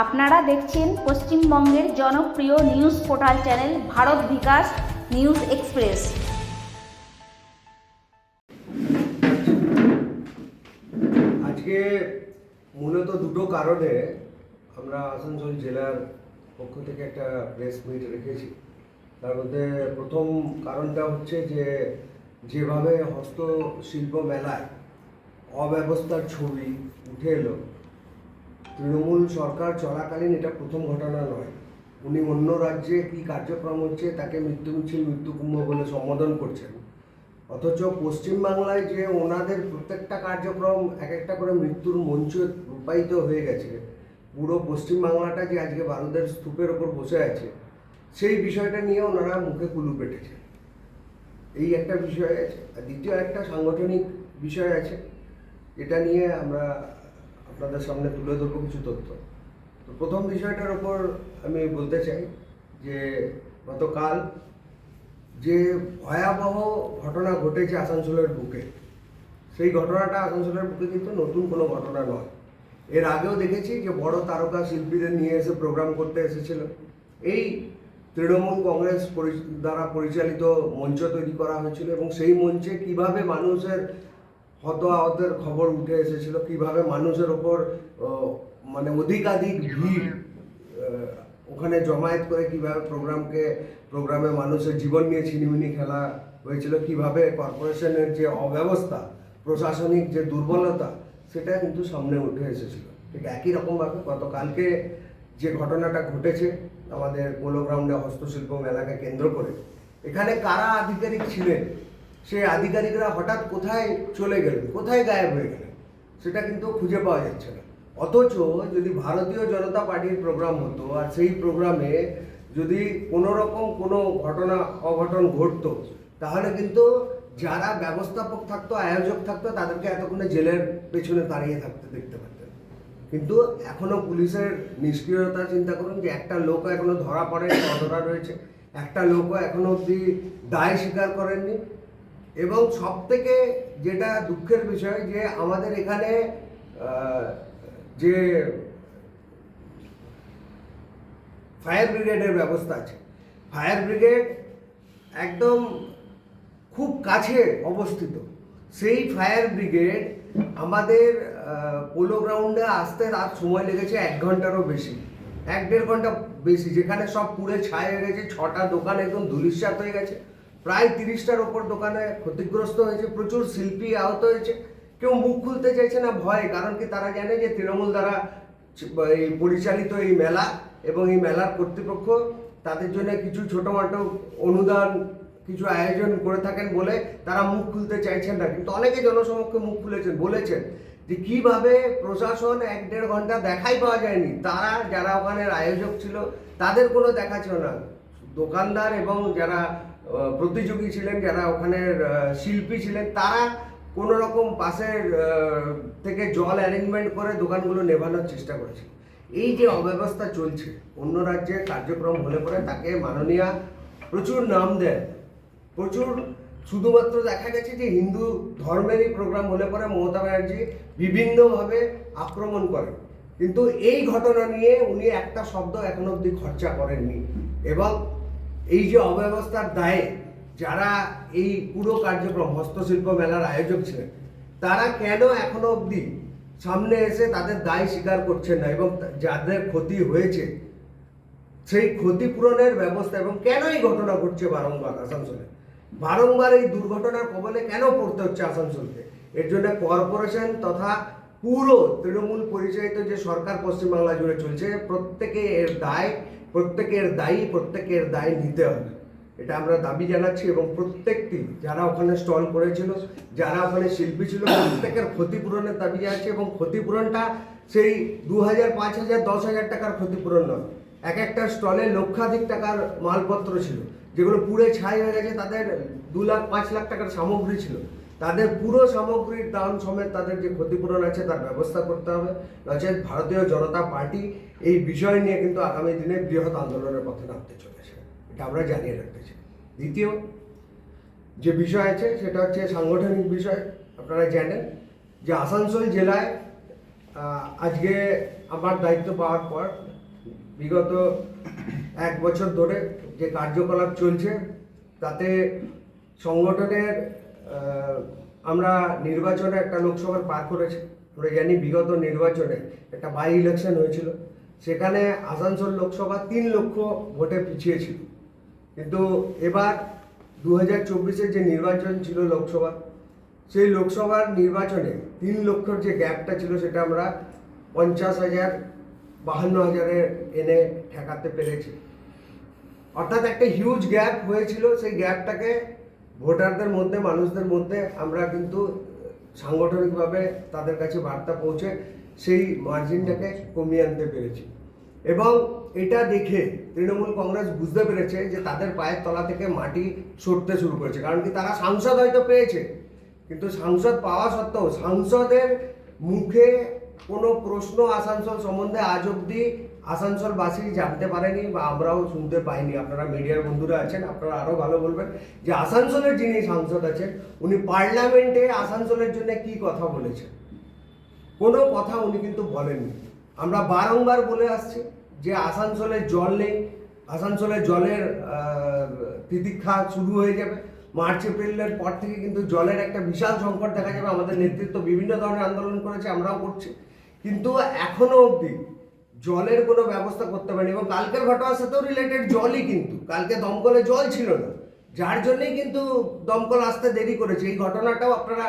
আপনারা দেখছেন পশ্চিমবঙ্গের জনপ্রিয় news portal channel Bharat Bikash news express. আজকে মূলত দুটো কারণে আমরা আসানসোল জেলার পক্ষ থেকে একটা প্রেস মিট রেখেছি। তার মধ্যে প্রথম কারণটা হচ্ছে যে, যেভাবে হস্তশিল্প মেলায় অব্যবস্থার ছবি উঠে এলো তৃণমূল সরকার চলাকালীন এটা প্রথম ঘটনা নয়। উনি অন্য রাজ্যে কি কার্যক্রম হচ্ছে তাকে মৃত্যু মিছিল মৃত্যুকুম্ভ বলে সম্বোধন করছেন। অথচ পশ্চিমবাংলায় যে ওনাদের প্রত্যেকটা কার্যক্রম এক একটা করে মৃত্যুর মঞ্চ রূপায়িত হয়ে গেছে, পুরো পশ্চিমবাংলাটা যে আজকে বারুদের স্তূপের ওপর বসে আছে, সেই বিষয়টা নিয়ে ওনারা মুখে কুলু পেটেছে। এই একটা বিষয় আছে। আর দ্বিতীয় একটা সাংগঠনিক বিষয় আছে। এটা নিয়ে আমরা আপনাদের সামনে তুলে ধরবো কিছু তথ্য। তো প্রথম বিষয়টার ওপর আমি বলতে চাই যে, গতকাল যে ভয়াবহ ঘটনা ঘটেছে আসানসোলের বুকে, সেই ঘটনাটা আসানসোলের বুকে কিন্তু নতুন কোনো ঘটনা নয়। এর আগেও দেখেছি যে বড় তারকা শিল্পীদের নিয়ে এসে প্রোগ্রাম করতে এসেছিল। এই তৃণমূল কংগ্রেস দ্বারা পরিচালিত মঞ্চ তৈরি করা হয়েছিল এবং সেই মঞ্চে কীভাবে মানুষের হত আহতের খবর উঠে এসেছিল কীভাবে মানুষের ওপর মানে অধিকাধিক ভিড় ওখানে জমায়েত করে কীভাবে প্রোগ্রামকে, প্রোগ্রামে মানুষের জীবন নিয়ে ছিনিমিনি খেলা হয়েছিল, কীভাবে কর্পোরেশনের যে অব্যবস্থা, প্রশাসনিক যে দুর্বলতা, সেটা কিন্তু সামনে উঠে এসেছিল। ঠিক একই রকমভাবে গতকালকে যে ঘটনাটা ঘটেছে আমাদের পোলো গ্রাউন্ডে হস্তশিল্প মেলাকে কেন্দ্র করে, এখানে কারা আধিকারিক ছিলেন? সেই আধিকারিকরা হঠাৎ কোথায় চলে গেলেন কোথায় গায়েব হয়ে গেলেন সেটা কিন্তু খুঁজে পাওয়া যাচ্ছে না। অথচ যদি ভারতীয় জনতা পার্টির প্রোগ্রাম হতো আর সেই প্রোগ্রামে যদি কোনো রকম কোনো ঘটনা অঘটন ঘটতো, তাহলে কিন্তু যারা ব্যবস্থাপক থাকতো, আয়োজক থাকতো, তাদেরকে এতক্ষণে জেলের পেছনে দাঁড়িয়ে থাকতে দেখতে পারতেন। কিন্তু এখনও পুলিশের নিষ্ক্রিয়তা চিন্তা করুন যে একটা লোক এখনও ধরা পড়ে অধরা রয়েছে। একটা লোকও এখনও অবধি দায় স্বীকার করেননি। এবং সব থেকে যেটা দুঃখের বিষয় যে আমাদের এখানে যে ফায়ার ব্রিগেডের ব্যবস্থা আছে। ফায়ার ব্রিগেড একদম খুব কাছে অবস্থিত। সেই ফায়ার ব্রিগেড আমাদের পোলো গ্রাউন্ডে আসতে রাত সময় লেগেছে এক ঘন্টারও বেশি। এক দেড় ঘণ্টা বেশি, যেখানে সব পুড়ে ছাই হয়ে গেছে, ছটা দোকান একদম ধুলিস্বাত হয়ে গেছে। প্রায় তিরিশটার ওপর দোকানে ক্ষতিগ্রস্ত হয়েছে, প্রচুর শিল্পী আহত হয়েছে। কেউ মুখ খুলতে চাইছে না, ভয়, কারণ কি তারা জানে যে তৃণমূল দ্বারা এই পরিচালিত এই মেলা এবং এই মেলার কর্তৃপক্ষ তাদের জন্য কিছু ছোটোমাটো অনুদান, কিছু আয়োজন করে থাকেন বলে তারা মুখ খুলতে চাইছেন না। কিন্তু অনেকে জনসমক্ষে মুখ খুলেছেন, বলেছেন যে কীভাবে প্রশাসন এক দেড় ঘণ্টা দেখাই পাওয়া যায়নি। তারা যারা ওখানের আয়োজক ছিল, তাদের কোনো দেখা ছিল না। দোকানদার এবং যারা প্রতিযোগী ছিলেন, যারা ওখানের শিল্পী ছিলেন, তারা কোনো রকম পাশের থেকে জল অ্যারেঞ্জমেন্ট করে দোকানগুলো নেভানোর চেষ্টা করেছিল। এই যে অব্যবস্থা চলছে, অন্য রাজ্যে কার্যক্রম হলে পরে তাকে মাননীয়া প্রচুর নাম দেন। প্রচুর, শুধুমাত্র দেখা গেছে যে হিন্দু ধর্মেরই প্রোগ্রাম হলে পরে মমতা ব্যানার্জি বিভিন্নভাবে আক্রমণ করেন। কিন্তু এই ঘটনা নিয়ে উনি একটা শব্দ এখনও অবধি খরচা করেননি। এবং এই যে অব্যবস্থার দায়ে যারা এই পুরো কার্যক্রম, হস্তশিল্প মেলার আয়োজক ছিলেন, তারা কেন এখনও অবধি সামনে এসে তাদের দায় স্বীকার করছেন না এবং যাদের ক্ষতি হয়েছে, সেই ক্ষতিপূরণের ব্যবস্থা এবং কেন এই ঘটনা ঘটছে বারংবার আসানসোলে? বারংবার এই দুর্ঘটনার কবলে কেন পড়তে হচ্ছে আসানসোলকে? এর জন্য কর্পোরেশন তথা পুরো তৃণমূল পরিচালিত যে সরকার পশ্চিমবাংলা জুড়ে চলছে, প্রত্যেকে এর দায়, প্রত্যেকের দায়ী, প্রত্যেকের দায় নিতে হবে। এটা আমরা দাবি জানাচ্ছি এবং প্রত্যেকটি, যারা ওখানে স্টল করেছিল, যারা ওখানে শিল্পী ছিল, প্রত্যেকের ক্ষতিপূরণের দাবি জানাচ্ছি এবং ক্ষতিপূরণটা সেই দু হাজার পাঁচ হাজার দশ হাজার টাকার ক্ষতিপূরণ নয়। এক একটা স্টলে লক্ষাধিক টাকার মালপত্র ছিল, যেগুলো পুড়ে ছাই হয়ে গেছে, তাদের দু লাখ, পাঁচ লাখ টাকার সামগ্রী ছিল। তাদের পুরো সামগ্রীর দাম সমেত তাদের যে ক্ষতিপূরণ আছে তার ব্যবস্থা করতে হবে। নচেত ভারতীয় জনতা পার্টি এই বিষয় নিয়ে কিন্তু আগামী দিনে বৃহৎ আন্দোলনের পথে নামতে চলেছে। এটা আমরা জানিয়ে রাখতে চাই। দ্বিতীয় যে বিষয় আছে, সেটা হচ্ছে সাংগঠনিক বিষয়। আপনারা জানেন যে আসানসোল জেলায় আজকে আমার দায়িত্ব পাওয়ার পর, বিগত এক বছর ধরে যে কার্যকলাপ চলছে, তাতে সংগঠনের আমরা নির্বাচনে একটা লোকসভার পার করেছি। আমরা জানি বিগত নির্বাচনে একটা বাই ইলেকশন হয়েছিল। সেখানে আসানসোল লোকসভা তিন লক্ষ ভোটে পিছিয়ে ছিল। কিন্তু এবার দু হাজার যে নির্বাচন ছিল লোকসভা, সেই লোকসভার নির্বাচনে তিন লক্ষর যে গ্যাপটা ছিল সেটা আমরা পঞ্চাশ হাজার, বাহান্ন হাজারে এনে ঠেকাতে পেরেছি। অর্থাৎ একটা হিউজ গ্যাপ হয়েছিল। সেই গ্যাপটাকে ভোটারদের মধ্যে, মানুষদের মধ্যে আমরা কিন্তু সাংগঠনিকভাবে তাদের কাছে বার্তা পৌঁছে সেই মার্জিনটাকে কমিয়ে আনতে পেরেছি। এবং এটা দেখে তৃণমূল কংগ্রেস বুঝতে পেরেছে যে তাদের পায়ের তলা থেকে মাটি সরতে শুরু করেছে। কারণ কি তারা সাংসদ হয়তো পেয়েছে, কিন্তু সাংসদ পাওয়া সত্ত্বেও সাংসদের মুখে কোনো প্রশ্ন আসানসোল সম্বন্ধে আজ অব্দি আসানসোলবাসী জানতে পারেনি বা আমরাও শুনতে পাইনি। আপনারা মিডিয়ার বন্ধুরা আছেন, আপনারা আরও ভালো বলবেন যে আসানসোলের যিনি সাংসদ আছেন, উনি পার্লামেন্টে আসানসোলের জন্য কি কথা বলেছেন? কোনো কথা উনি কিন্তু বলেননি। আমরা বারংবার বলে আসছি যে আসানসোলে জল নেই, আসানসোলে জলের তিতিক্ষা শুরু হয়ে যাবে। মার্চ, এপ্রিলের পর থেকে কিন্তু জলের একটা বিশাল সংকট দেখা যাবে। আমাদের নেতৃত্ব বিভিন্ন ধরনের আন্দোলন করেছে, আমরাও করছি। কিন্তু এখনও অবধি জলের কোনো ব্যবস্থা করতে পারেনি এবং কালকের ঘটনার সাথেও রিলেটেড জলই কিন্তু। কালকে দমকলে জল ছিল না। যার জন্যই কিন্তু দমকল আসতে দেরি করেছে। এই ঘটনাটাও আপনারা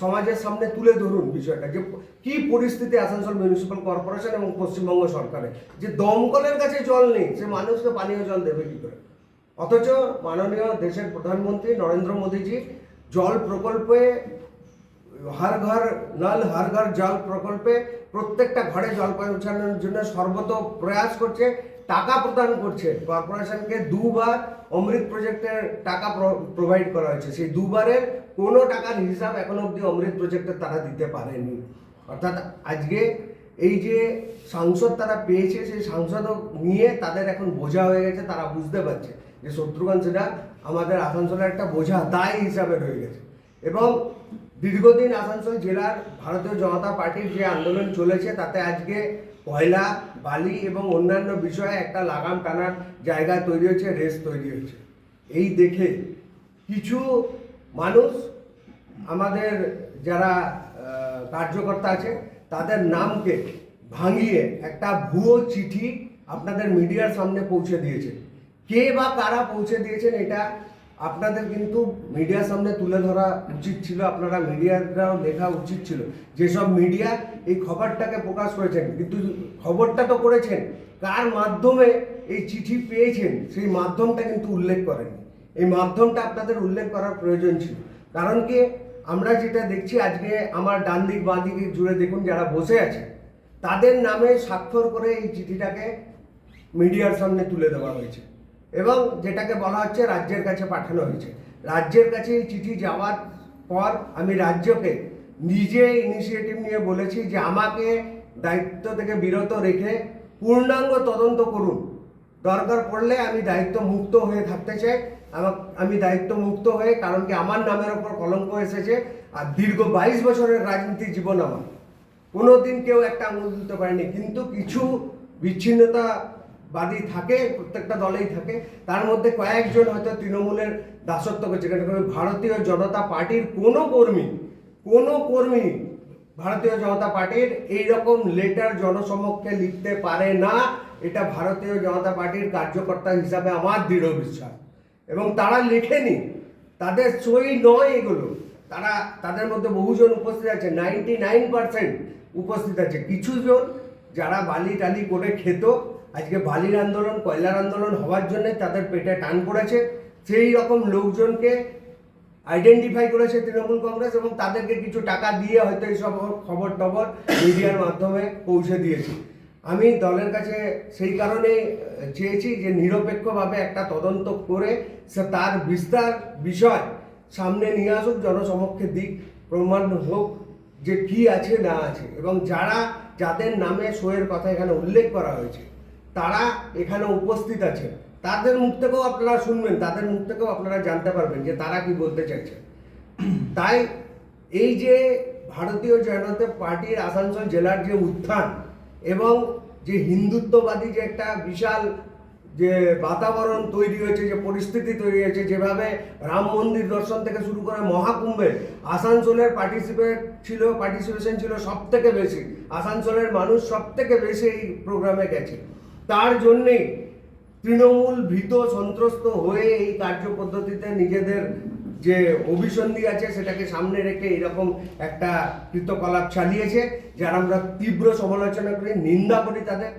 সমাজের সামনে তুলে ধরুন বিষয়টা। যে কি পরিস্থিতি আসানসোল মিউনিসিপ্যাল কর্পোরেশন এবং পশ্চিমবঙ্গ সরকারের? যে দমকলের কাছে জল নেই, সে মানুষকে পানীয় জল দেবে কি করে? অথচ মাননীয় দেশের প্রধানমন্ত্রী নরেন্দ্র মোদীজি জল প্রকল্পে হর ঘর নল, হর ঘর জল প্রকল্পে প্রত্যেকটা ঘরে জল পৌঁছানোর জন্য সর্বত প্রয়াস করছে, টাকা প্রদান করছে। কর্পোরেশনকে দুবার অমৃত প্রজেক্টের টাকা প্রোভাইড করা হয়েছে। সেই দুবারের কোনো টাকার হিসাব এখনও অবধি অমৃত প্রজেক্টে তারা দিতে পারেনি। অর্থাৎ আজকে এই যে সাংসদ তারা পেয়েছে, সেই সাংসদ নিয়ে তাদের এখন বোঝা হয়ে গেছে, তারা বুঝতে পারছে যে শত্রুঘ্ন সিনহা আমাদের আসানসোলের একটা বোঝা দায় হিসাবে রয়ে গেছে। এবং দীর্ঘদিন আসানসোল জেলার ভারতীয় জনতা পার্টির যে আন্দোলন চলেছে, তাতে আজকে কয়লা বালি এবং অন্যান্য বিষয়ে একটা লাগাম টানার জায়গা তৈরি হয়েছে, রেস তৈরি হয়েছে। এই দেখে কিছু মানুষ, আমাদের যারা কার্যকর্তা আছে, তাদের নামকে ভাঙিয়ে একটা ভুয়ো চিঠি আপনাদের মিডিয়ার সামনে পৌঁছে দিয়েছে। কে বা কারা পৌঁছে দিয়েছেন এটা আপনাদের কিন্তু মিডিয়ার সামনে তুলে ধরা উচিত ছিল, আপনারা মিডিয়ারাও লেখা উচিত ছিল। যেসব মিডিয়া এই খবরটাকে প্রকাশ করেছেন, কিন্তু খবরটা তো করেছেন, কার মাধ্যমে এই চিঠি পেয়েছেন, সেই মাধ্যমটা কিন্তু উল্লেখ করেননি। এই মাধ্যমটা আপনাদের উল্লেখ করার প্রয়োজন ছিল। কারণ কি, আমরা যেটা দেখছি, আজকে আমার ডান দিক, বাঁ দিকে জুড়ে দেখুন, যারা বসে আছে, তাদের নামে স্বাক্ষর করে এই চিঠিটাকে মিডিয়ার সামনে তুলে দেওয়া হয়েছে। এবং যেটাকে বলা হচ্ছে রাজ্যের কাছে পাঠানো হয়েছে। রাজ্যের কাছে এই চিঠি যাওয়ার পর আমি রাজ্যকে নিজে ইনিশিয়েটিভ নিয়ে বলেছি যে আমাকে দায়িত্ব থেকে বিরত রেখে পূর্ণাঙ্গ তদন্ত করুন। দরকার পড়লে আমি দায়িত্ব মুক্ত হয়ে থাকতে চাই। আমা- আমি দায়িত্ব মুক্ত হয়ে, কারণ কি আমার নামের ওপর কলঙ্ক এসেছে আর দীর্ঘ বাইশ বছরের রাজনীতি জীবন আমার। কোনো দিন কেউ একটা আঙুল দিতে পারেনি, কিন্তু কিছু বিচ্ছিন্নতাবাদী থাকে, প্রত্যেকটা দলেই থাকে। তার মধ্যে কয়েকজন হয়তো তৃণমূলের দাসত্ব করছে কিন্তু ভারতীয় জনতা পার্টির কোনো কর্মী কোনো কর্মী ভারতীয় জনতা পার্টির এই রকম লেটার জনসমক্ষে লিখতে পারে না। এটা ভারতীয় জনতা পার্টির কার্যকর্তা হিসাবে আমার দৃঢ় বিশ্বাস। এবং তারা লেখেনি। তাদের সই নয় এগুলো। তারা, তাদের মধ্যে বহুজন উপস্থিত আছে নাইনটি নাইন পার্সেন্ট উপস্থিত আছে। কিছুজন যারা বালি টালি করে খেত আজকে বালির আন্দোলন, কয়লার আন্দোলন হওয়ার জন্য তাদের পেটে টান পড়েছে। সেই রকম লোকজনকে আইডেন্টিফাই করেছে তৃণমূল কংগ্রেস এবং তাদেরকে কিছু টাকা দিয়ে হয়তো এইসব খবর টবর মিডিয়ার মাধ্যমে পৌঁছে দিয়েছে। আমি দলের কাছে সেই কারণে চেয়েছি যে নিরপেক্ষভাবে একটা তদন্ত করে সে তার বিস্তার বিষয় সামনে নিয়ে আসুক, জনসমক্ষে দিক, প্রমাণ হোক যে কি আছে না আছে। এবং যারা যাদের নামে শোয়ের কথা এখানে উল্লেখ করা হয়েছে তারা এখানে উপস্থিত আছে তাদের মুখ থেকেও আপনারা শুনবেন, তাদের মুখ থেকেও আপনারা জানতে পারবেন যে তারা কি বলতে চাইছে। তাই এই যে ভারতীয় জনতা পার্টির আসানসোল জেলার যে উত্থান এবং যে হিন্দুত্ববাদী যে একটা বিশাল যে বাতাবরণ তৈরি হয়েছে, যে পরিস্থিতি তৈরি হয়েছে, যেভাবে রাম মন্দির দর্শন থেকে শুরু করে মহাকুম্ভে আসানসোলের পার্টিসিপেট ছিল পার্টিসিপেশন ছিল সব থেকে বেশি। আসানসোলের মানুষ সব থেকে বেশি এই প্রোগ্রামে গেছে। তার জন্যে তৃণমূল ভীত সন্ত্রস্ত হয়ে এই কার্যপদ্ধতিতে নিজেদের যে অভিসন্ধি আছে সেটাকে সামনে রেখে এরকম একটা কৃতকলাপ চালিয়েছে, যারা আমরা তীব্র সমালোচনা করি, নিন্দা করি তাদের।